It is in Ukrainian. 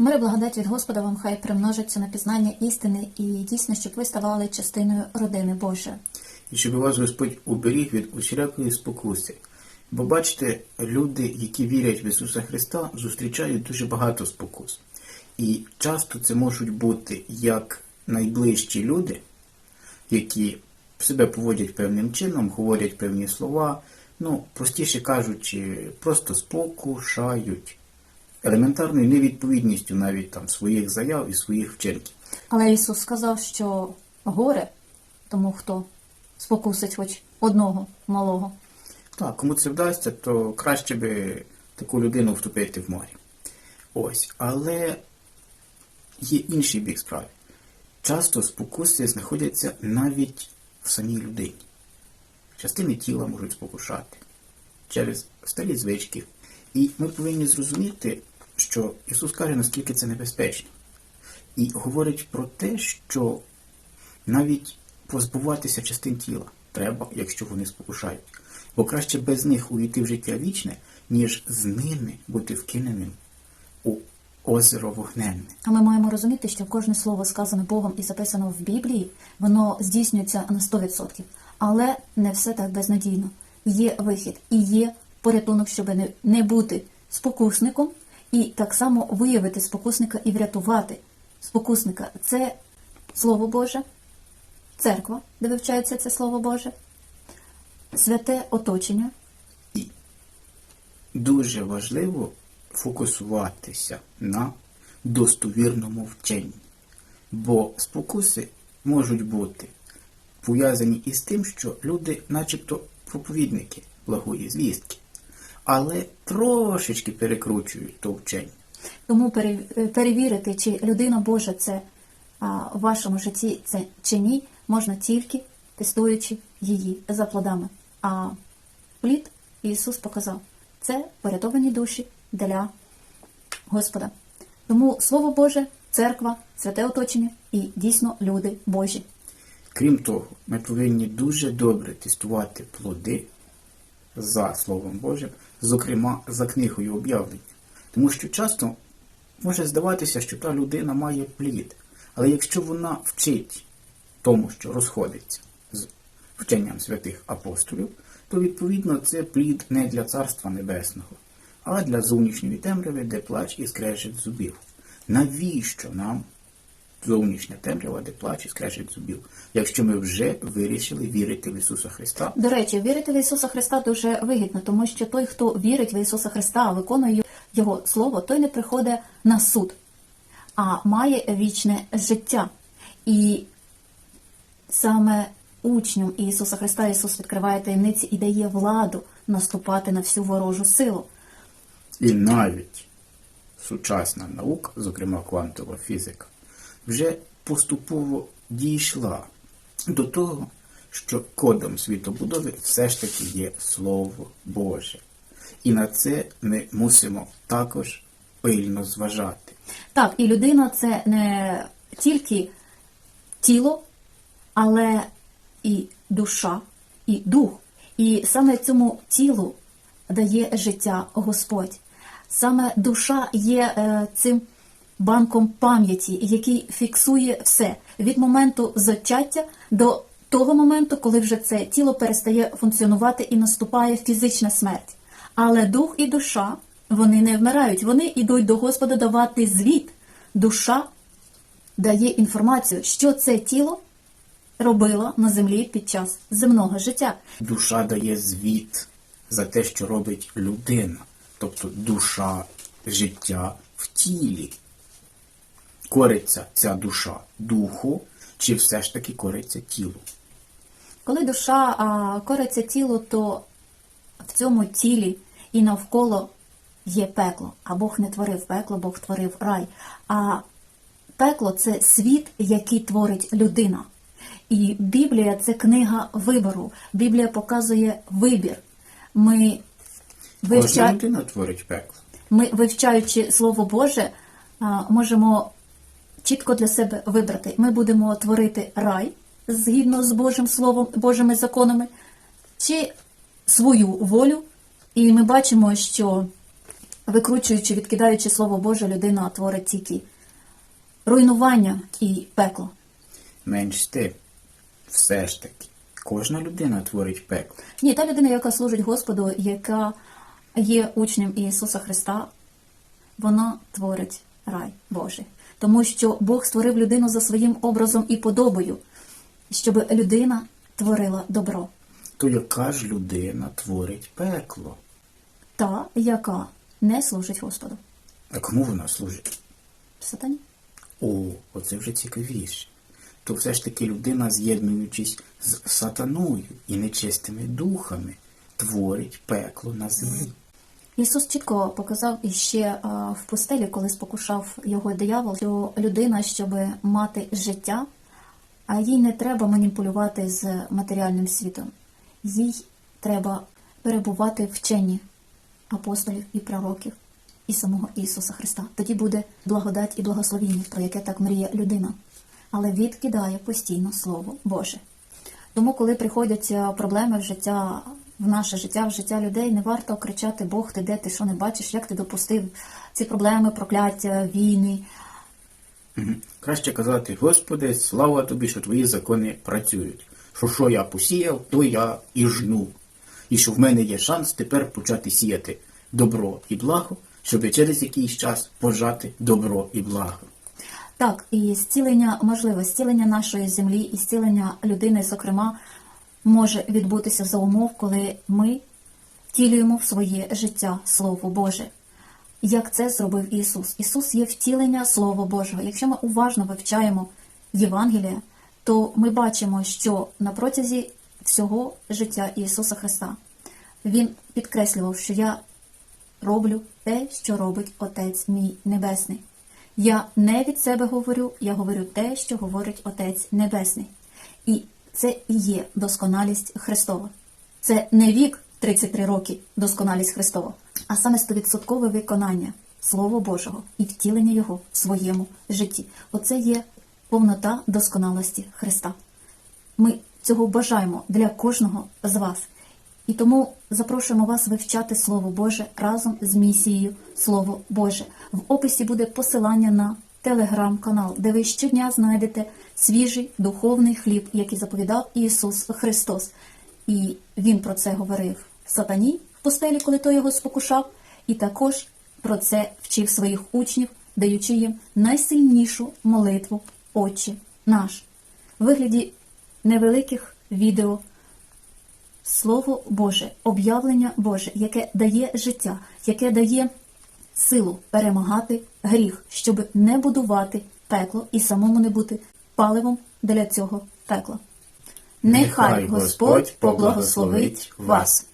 Мир благодать від Господа вам хай примножиться на пізнання істини і дійсно, щоб ви ставали частиною родини Божої. і щоб вас Господь уберіг від усілякої спокуси. Бо бачите, люди, які вірять в Ісуса Христа, зустрічають дуже багато спокус. І часто це можуть бути як найближчі люди, які себе поводять певним чином, говорять певні слова, ну, простіше кажучи, просто спокушають елементарною невідповідністю навіть там своїх заяв і своїх вчинків. Але Ісус сказав, що горе тому, хто спокусить хоч одного малого. Так, кому це вдасться, то краще би таку людину втопити в морі. Ось. Але є інший бік справи. Часто спокуси знаходяться навіть в самій людині. Частини тіла можуть спокушати через старі звички. І ми повинні зрозуміти, що Ісус каже, наскільки це небезпечно. І говорить про те, що навіть позбуватися частин тіла треба, якщо вони спокушають. Бо краще без них увійти в життя вічне, ніж з ними бути вкиненим у озеро вогненне. А ми маємо розуміти, що кожне слово сказане Богом і записано в Біблії, воно здійснюється на 100%. Але не все так безнадійно. Є вихід і є порятунок, щоб не, бути спокусником, і так само виявити спокусника і врятувати спокусника. Це Слово Боже, церква, де вивчається це Слово Боже, святе оточення, Дуже важливо фокусуватися на достовірному вченні, бо спокуси можуть бути пов'язані із тим, що люди, начебто, проповідники благої звістки, але трошечки перекручують то вчення. Тому е, перевірити, чи людина Божа це в вашому житті це чи ні, можна тільки тестуючи її за плодами. А плід Ісус показав це порятовані душі для Господа. Тому Слово Боже, церква, святе оточення і дійсно люди Божі. Крім того, ми повинні дуже добре тестувати плоди за Словом Божим, зокрема за книгою об'явлення. Тому що часто може здаватися, що та людина має плід, але якщо вона вчить тому, що розходиться з вченням святих апостолів, то відповідно це плід не для Царства Небесного, а для зовнішньої темряви, де плач і скрежет зубів. Навіщо нам зовнішня темрява, де плач і скрежет зубів, якщо ми вже вирішили вірити в Ісуса Христа До речі, вірити в Ісуса Христа дуже вигідно, тому що той, хто вірить в Ісуса Христа, виконує Його Слово, той не приходить на суд, а має вічне життя. І саме учням Ісуса Христа Ісус відкриває таємниці і дає владу наступати на всю ворожу силу. І навіть сучасна наука, зокрема квантова фізика, вже поступово дійшла до того, що кодом світобудови все ж таки є Слово Боже. І на це ми мусимо також пильно зважати. Так, і людина це не тільки тіло, але і душа, і дух. І саме цьому тілу дає життя Господь. Саме душа є е, цим банком пам'яті, який фіксує все від моменту зачаття до того моменту, коли вже це тіло перестає функціонувати і наступає фізична смерть. Але дух і душа вони не вмирають, вони йдуть до Господа давати звіт. Душа дає інформацію, що це тіло робило на землі під час земного життя. Душа дає звіт за те, що робить людина, тобто душа, життя в тілі. Кориться ця душа духу, чи все ж таки кориться тілу? Коли душа а, кориться тілу, то в цьому тілі і навколо є пекло. А Бог не творив пекло, Бог творив рай. А пекло це світ, який творить людина. І Біблія це книга вибору. Біблія показує вибір. Ми, Кожна вивча... людина творить пекло. Ми, вивчаючи Слово Боже, можемо чітко для себе вибрати. Ми будемо творити рай згідно з Божим Словом, Божими законами, чи свою волю. І ми бачимо, що викручуючи, відкидаючи Слово Боже, людина творить тільки руйнування і пекло. Менш ти. Все ж таки. Кожна людина творить пекло. Ні, та людина, яка служить Господу, яка є учнем Ісуса Христа, вона творить рай Божий. Тому що Бог створив людину за своїм образом і подобою, щоб людина творила добро. То яка ж людина творить пекло? Та, яка не служить Господу. А кому вона служить? Сатані. О, оце вже цікавіше. То все ж таки людина, з'єднуючись з сатаною і нечистими духами, творить пекло на землі. Ісус чітко показав іще в пустелі, коли спокушав його диявол, що людина, щоб мати життя, а їй не треба маніпулювати з матеріальним світом. Їй треба перебувати в вченні апостолів і пророків і самого Ісуса Христа. Тоді буде благодать і благословіння, про яке так мріє людина, але відкидає постійно Слово Боже. Тому, коли приходять е, проблеми в життя, в наше життя, в життя людей, не варто кричати Бог, ти де ти що не бачиш, як ти допустив ці проблеми, прокляття, війни. Краще казати, Господи, слава тобі, що твої закони працюють. Що що я посіяв, то я і жну. І що в мене є шанс тепер почати сіяти добро і благо, щоб через якийсь час пожати добро і благо. Так, і зцілення можливе, зцілення нашої землі і зцілення людини, зокрема, може відбутися за умов, коли ми втілюємо в своє життя Слово Боже. Як це зробив Ісус? Ісус є втілення Слова Божого. Якщо ми уважно вивчаємо Євангелія, то ми бачимо, що на протязі всього життя Ісуса Христа Він підкреслював, що я роблю те, що робить Отець мій Небесний. Я не від себе говорю, я говорю те, що говорить Отець Небесний. І це і є досконалість Христова. Це не вік 33 роки досконалість Христова, а саме стовідсоткове виконання Слова Божого і втілення Його в своєму житті. Оце є повнота досконалості Христа. Ми цього бажаємо для кожного з вас. І тому запрошуємо вас вивчати Слово Боже разом з місією Слово Боже. В описі буде посилання на телеграм-канал, де ви щодня знайдете свіжий духовний хліб, який заповідав Ісус Христос. І Він про це говорив сатані в пустелі, коли той його спокушав, і також про це вчив своїх учнів, даючи їм найсильнішу молитву Отче наш. В вигляді невеликих відео Слово Боже, об'явлення Боже, яке дає життя, яке дає силу перемагати гріх, щоб не будувати пекло і самому не бути паливом для цього пекла. Нехай Господь поблагословить вас.